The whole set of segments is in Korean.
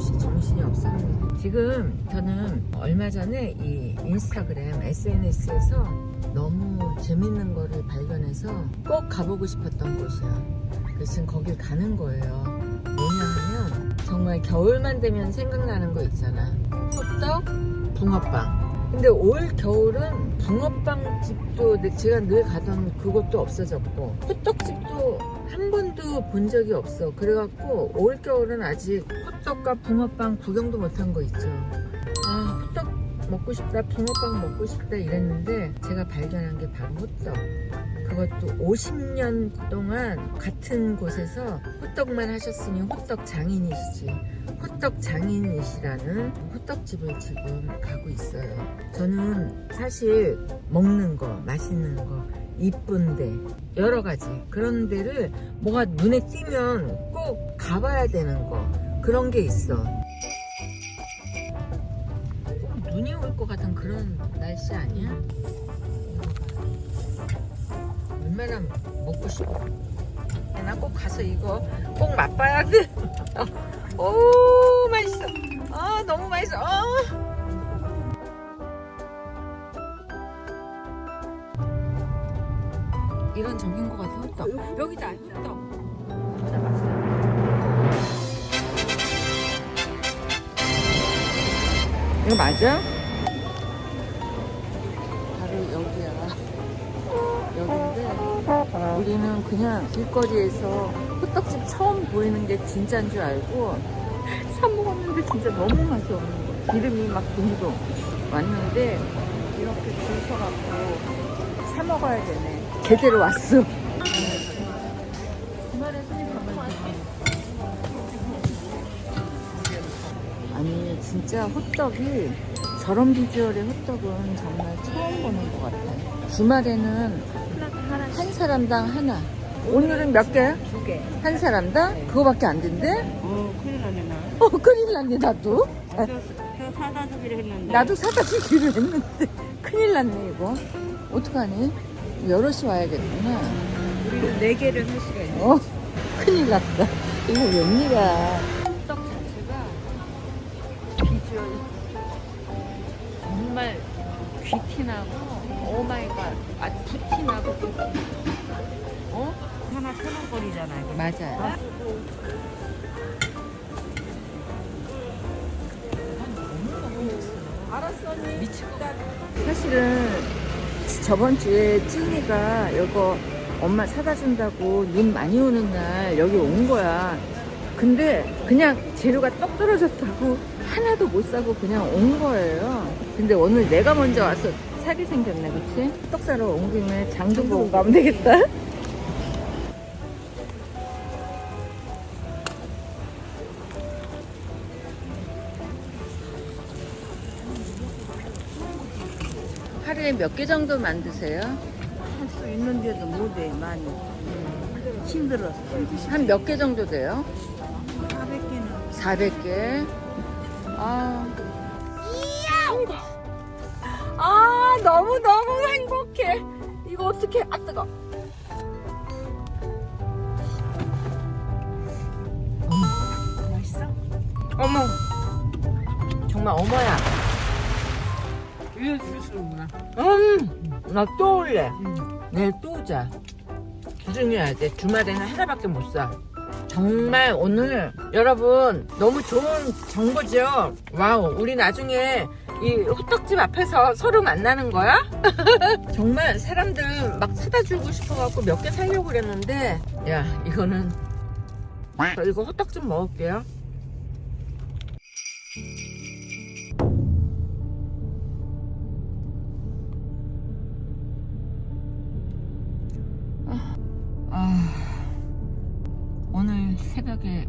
없이 정신이 없습니다. 지금 저는 얼마 전에 이 인스타그램 SNS에서 너무 재밌는 거를 발견해서 꼭 가보고 싶었던 곳이야. 그래서 지금 거길 가는 거예요. 뭐냐 하면 정말 겨울만 되면 생각나는 거 있잖아. 호떡, 붕어빵. 근데 올 겨울은 붕어빵 집도 내- 제가 늘 가던 그것도 없어졌고 호떡집도 한 번도 본 적이 없어. 그래갖고 올 겨울은 아직 호떡과 붕어빵 구경도 못한 거 있죠. 아 호떡 먹고 싶다, 붕어빵 먹고 싶다 이랬는데 제가 발견한 게 바로 호떡. 그것도 50년 동안 같은 곳에서 호떡만 하셨으니 호떡 장인이시지. 호떡 장인이시라는 호떡집을 지금 가고 있어요. 저는 사실 먹는 거, 맛있는 거, 이쁜데 여러 가지 그런 데를 뭐가 눈에 띄면 꼭 가봐야 되는 거 그런 게 있어. 꼭 눈이 올 것 같은 그런 날씨 아니야? 얼마나 먹고 싶어. 나꼭 가서 이거 꼭 맛봐야 돼. 오 맛있어. 아 너무 맛있어. 아. 이런 적인 것 같아 호떡. 여기다 호떡. 이거 맞아? 우리는 그냥 길거리에서 호떡집 처음 보이는 게 진짜인 줄 알고 사 먹었는데 진짜 너무 맛이 없는 거야. 기름이 막 둥둥 왔는데 이렇게 줄 서갖고 사 먹어야 되네. 제대로 왔어. 주말에 손님 가면 아니 진짜 호떡이 저런 비주얼의 호떡은 정말 처음 보는 것 같아요. 주말에는 한 사람당 하나. 오늘은 몇 개? 두 개. 한 사람당? 그거밖에 안 된대? 어, 큰일 나네, 나. 어, 큰일 났네, 나도. 저, 저 사다 주기로 했는데. 나도 사다 주기로 했는데. 큰일 났네, 이거. 어떡하니? 여럿이 와야겠구나. 우리는 네 개를 할 수가 있네. 어, 큰일 났다. 이거 웬일이야. 호떡 자체가 비주얼 정말 귀티나고 오마이갓 아 부티나고 어? 하나 천 원거리잖아, 이거. 맞아요. 알았어, 언니. 같아. 사실은 저번 주에 찐이가 이거 엄마 사다 준다고 눈 많이 오는 날 여기 온 거야. 근데 그냥 재료가 떡 떨어졌다고 하나도 못 사고 그냥 온 거예요. 근데 오늘 내가 먼저 와서 사게 생겼네, 그치? 떡 사러 온 김에 장도 보고 가면 되겠다. 하루에 몇 개 정도 만드세요? 할 수 있는데도 못해, 많이. 힘들었어. 한 몇 개 정도 돼요? 400개는. 400개. 아. 아, 너무 너무 행복해. 이거 어떻게, 아, 뜨거. 맛있어? 어머. 정말 어머야. 알려주시는구나. 음, 나 또 올래. 내일 또 오자. 기준이어야 돼. 주말에는 하나밖에 못 사. 정말 오늘 여러분 너무 좋은 정보죠? 와우, 우리 나중에 이 호떡집 앞에서 서로 만나는 거야? 정말 사람들 막 사다 주고 싶어갖고 몇개 사려고 그랬는데, 야, 이거는. 저 이거 호떡 좀 먹을게요. 새벽에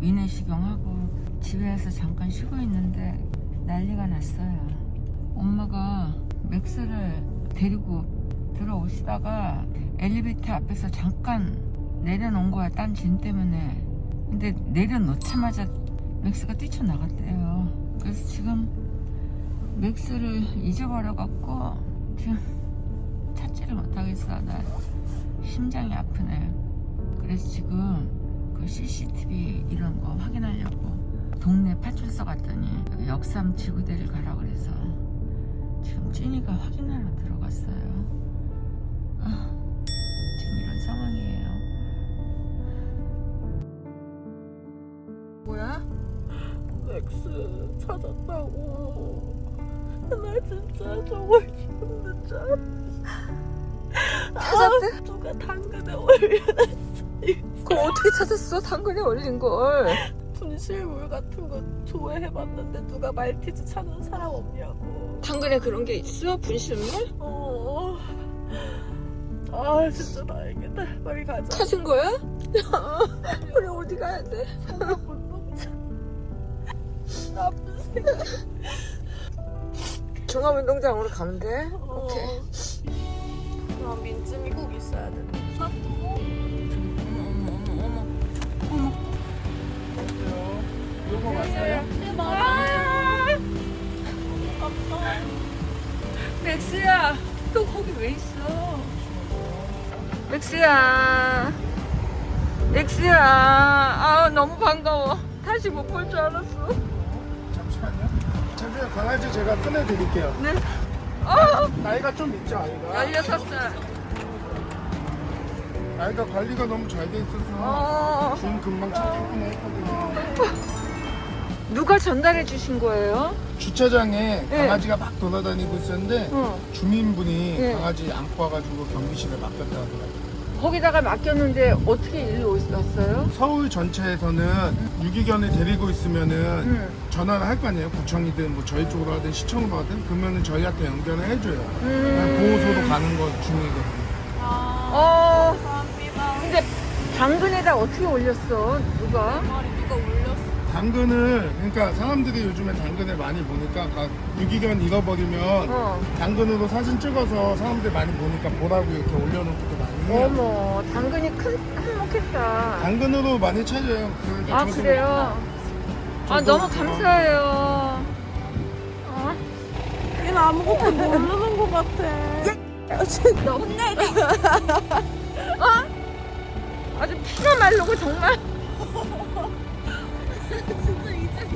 위내시경하고 집에서 잠깐 쉬고 있는데 난리가 났어요. 엄마가 맥스를 데리고 들어오시다가 엘리베이터 앞에서 잠깐 내려놓은 거야. 딴 짐 때문에. 근데 내려놓자마자 맥스가 뛰쳐나갔대요. 그래서 지금 맥스를 잊어버려갖고 지금 찾지를 못하겠어. 나 심장이 아프네. 그래서 지금 그 CCTV 이런 거 확인하려고 동네 파출소 갔더니 역삼 지구대를 가라 그래서 지금 찐이가 확인하러 들어갔어요. 아, 지금 이런 상황이에요. 뭐야? 맥스 찾았다고. 나 진짜 정말 기분 줄 찾았대? 아, 누가 당근에 올려놨어. 그럼 어떻게 찾았어? 당근에 올린 걸. 분실물 같은 거 조회해봤는데 누가 말티즈 찾는 사람 없냐고. 당근에 그런 게 있어? 분실물? 어. 아 진짜 다행이다. 빨리 가자. 찾은 거야? 우리 어디 가야 돼? 못 먹자. 나쁜 생각. 종합운동장으로 가면 돼? 오케이. 그럼 민증이 꼭 있어야 돼. 사 요거 맞아요? 네 맞아요. 맥스야 또 거기 왜 있어? 맥스야 맥스야 아 너무 반가워 다시 못 볼 줄 알았어 잠시만요. 잠시만 강아지 제가 꺼내드릴게요. 네 어, 나이가 좀 있죠 아이가. 16살 아이가 관리가 너무 잘 돼 있어서 어, 준 금방 찾기만 했거든요. 누가 전달해 주신 거예요? 주차장에 네. 강아지가 막 돌아다니고 있었는데 어. 주민분이 네. 강아지 안고 와가지고 경비실에 맡겼다 하더라고요. 거기다가 맡겼는데 어떻게 일로 왔어요? 서울 전체에서는 유기견을 데리고 있으면은 음. 전화를 할 거 아니에요. 구청이든 뭐 저희 쪽으로 하든 시청으로 하든 그러면은 저희한테 연결을 해줘요. 음. 보호소로 가는 거 중이거든요. 어, 감사합니다. 근데 당근에다 어떻게 올렸어? 누가? 머리 누가 올렸어? 당근을 그러니까 사람들이 요즘에 당근을 많이 보니까 각 유기견 잃어버리면 어. 당근으로 사진 찍어서 사람들 많이 보니까 보라고 이렇게 올려놓고도 많이 해요. 어머, 당근이 큰 한몫했다. 당근으로 많이 찾아요. 그러니까 아 저도 그래요? 아 저도 너무 감사해요. 어? 얘는 아무것도 모르는 것 같아. 너 혼내야 어? 아주 피가 마르고 정말. 진짜 이제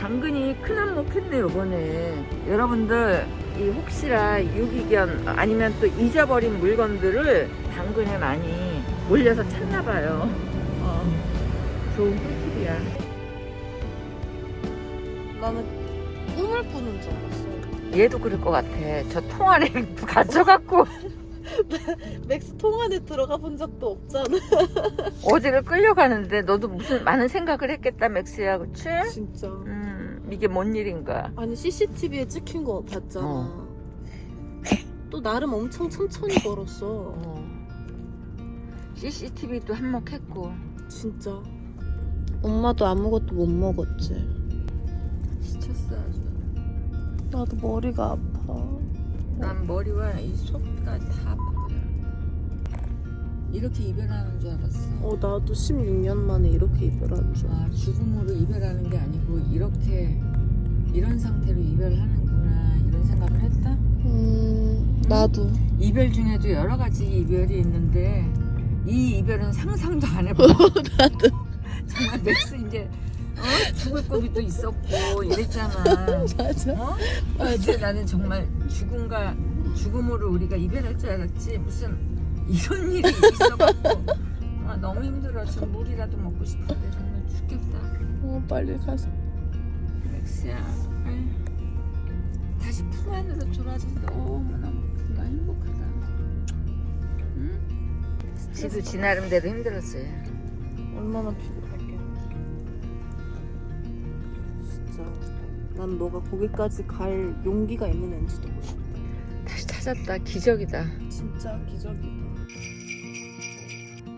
당근이 큰 한몫 했네 요번에. 여러분들 이 혹시나 유기견 아니면 또 잊어버린 물건들을 당근에 많이 몰려서 찾나 봐요. 어. 좋은 꿀팁이야. 나는 꿈을 꾸는 줄 알았어. 얘도 그럴 것 같아. 저 통안에 가져갖고 맥스 통 안에 들어가 본 적도 없잖아. 어디를 끌려가는데 너도 무슨 많은 생각을 했겠다 맥스야 그치? 진짜. 음 이게 뭔 일인가 아니 CCTV에 찍힌 거 봤잖아. 어. 또 나름 엄청 천천히 걸었어. 어. CCTV도 한몫했고 진짜. 엄마도 아무것도 못 먹었지. 지쳤어 아주 나도 머리가 아파. 난 머리와 이 속가 다 아프더라 이렇게 이별하는 줄 알았어 어 나도 16년 만에 이렇게 이별하는 줄. 아 죽음으로 이별하는 게 아니고 이렇게 이런 상태로 이별하는구나 이런 생각을 했다 음 나도. 이별 중에도 여러 가지 이별이 있는데 이 이별은 상상도 안 해봐. 나도. 정말 맥스 이제 어? 죽을 고비도 있었고 이랬잖아. 맞아. 어? 이제 나는 정말 죽음과 죽음으로 우리가 이별할 줄 알았지 무슨 이런 일이 있어갖고 아, 너무 힘들어. 좀 물이라도 먹고 싶은데 정말 죽겠다. 어 빨리 가서. 맥스야. 아유. 다시 품 안으로 돌아진다. 어머나 나 행복하다. 응? 지도 지 나름대로 힘들었어요. 얼마나 피곤할 난 너가 거기까지 갈 용기가 있는 앤지도 몰라. 다시 찾았다. 기적이다. 진짜 기적이다.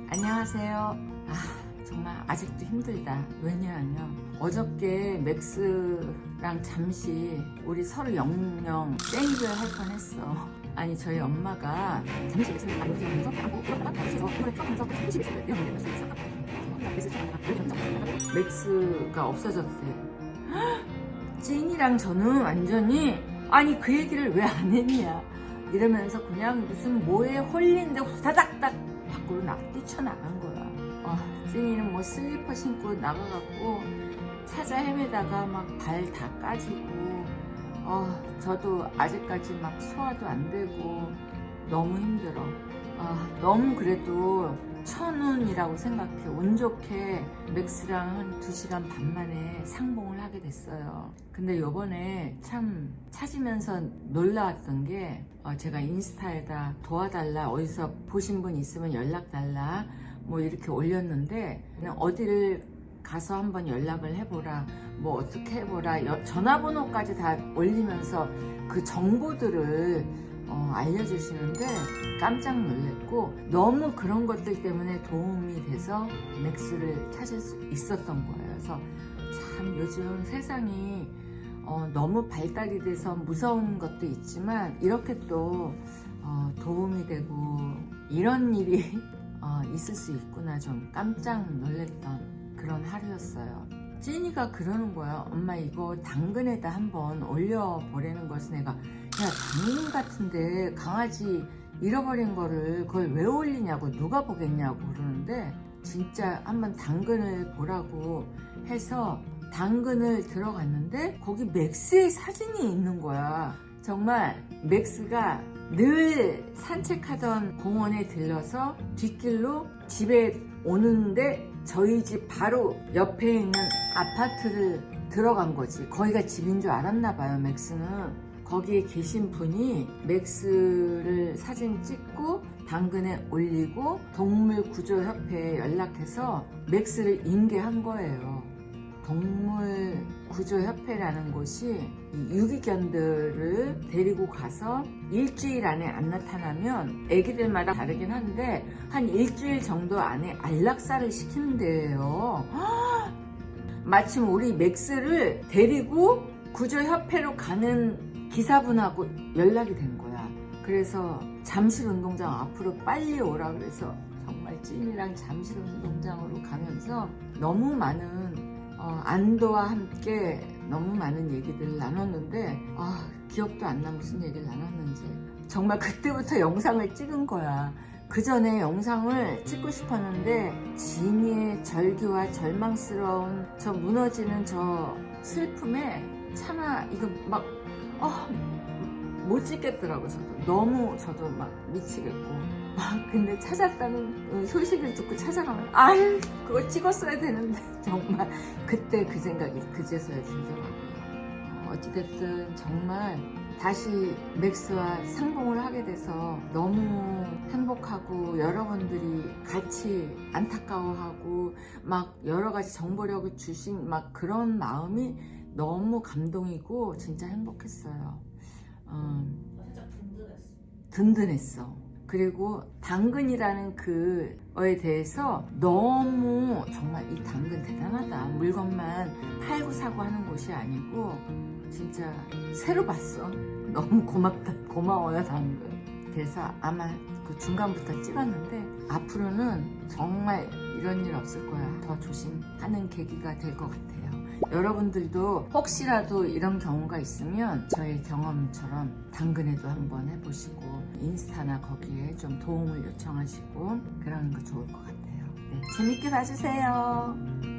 안녕하세요. 아, 정말 아직도 힘들다. 왜냐하면 어저께 맥스랑 잠시 우리 서로 영영 땡글 할 뻔했어. 아니 저희 엄마가 잠시 맥스를 이번에 펴면서 잠시 맥스를 이러면 맥스가 없어졌대. 헉, 찐이랑 저는 완전히 아니 그 얘기를 왜 안 했냐 이러면서 그냥 무슨 뭐에 홀린데 후다닥닥 밖으로 나 뛰쳐나간 거야. 어, 찐이는 뭐 슬리퍼 신고 나가갖고 찾아 헤매다가 막 발 다 까지고 어, 저도 아직까지 막 소화도 안 되고 너무 힘들어. 아, 너무 그래도 천운이라고 생각해. 운 좋게 맥스랑 한 2시간 반 만에 상봉을 하게 됐어요. 근데 요번에 참 찾으면서 놀라웠던 게 어, 제가 인스타에다 도와달라 어디서 보신 분 있으면 연락 달라 뭐 이렇게 올렸는데 어디를 가서 한번 연락을 해보라 뭐 어떻게 해보라 여- 전화번호까지 다 올리면서 그 정보들을 어, 알려주시는데 깜짝 놀랐고 너무 그런 것들 때문에 도움이 돼서 맥스를 찾을 수 있었던 거예요. 그래서 참 요즘 세상이 어, 너무 발달이 돼서 무서운 것도 있지만 이렇게 또 어, 도움이 되고 이런 일이 어, 있을 수 있구나 좀 깜짝 놀랐던 그런 하루였어요. 찐이가 그러는 거야. 엄마 이거 당근에다 한번 올려보라는 것을 내가 야 당근 같은데 강아지 잃어버린 거를 그걸 왜 올리냐고 누가 보겠냐고 그러는데 진짜 한번 당근을 보라고 해서 당근을 들어갔는데 거기 맥스의 사진이 있는 거야. 정말 맥스가 늘 산책하던 공원에 들러서 뒷길로 집에 오는데 저희 집 바로 옆에 있는 아파트를 들어간 거지. 거기가 집인 줄 알았나 봐요, 맥스는. 거기에 계신 분이 맥스를 사진 찍고 당근에 올리고 동물구조협회에 연락해서 맥스를 인계한 거예요. 동물구조협회라는 곳이 이 유기견들을 데리고 가서 일주일 안에 안 나타나면 애기들마다 다르긴 한데 한 일주일 정도 안에 안락사를 데예요. 마침 우리 맥스를 데리고 구조협회로 가는 기사분하고 연락이 된 거야. 그래서 잠실 운동장 앞으로 빨리 오라 그래서 정말 찐이랑 잠실 운동장으로 가면서 너무 많은 어, 안도와 함께 너무 많은 얘기들을 나눴는데 아 기억도 안 나 무슨 얘기를 나눴는지 정말 그때부터 영상을 찍은 거야. 그 전에 영상을 찍고 싶었는데 진이의 절규와 절망스러운 저 무너지는 저 슬픔에 차마 이거 막 어, 못 찍겠더라고 저도. 너무 저도 막 미치겠고. 막 근데 찾았다는 소식을 듣고 찾아가면 아유 그걸 찍었어야 되는데. 정말 그때 그 생각이 그제서야 어, 어찌됐든 정말 다시 맥스와 상봉을 하게 돼서 너무 행복하고 여러분들이 같이 안타까워하고 막 여러 가지 정보력을 주신 막 그런 마음이 너무 감동이고 진짜 행복했어요. 음, 진짜 든든했어. 든든했어. 그리고 당근이라는 그거에 대해서 너무 정말 이 당근 대단하다. 물건만 팔고 사고 하는 곳이 아니고 진짜 새로 봤어. 너무 고맙다. 고마워요, 당근. 그래서 아마 그 중간부터 찍었는데 앞으로는 정말 이런 일 없을 거야. 더 조심하는 계기가 될 것 같아요. 여러분들도 혹시라도 이런 경우가 있으면 저의 경험처럼 당근에도 한번 해보시고 인스타나 거기에 좀 도움을 요청하시고 그러는 거 좋을 것 같아요. 네, 재밌게 봐주세요.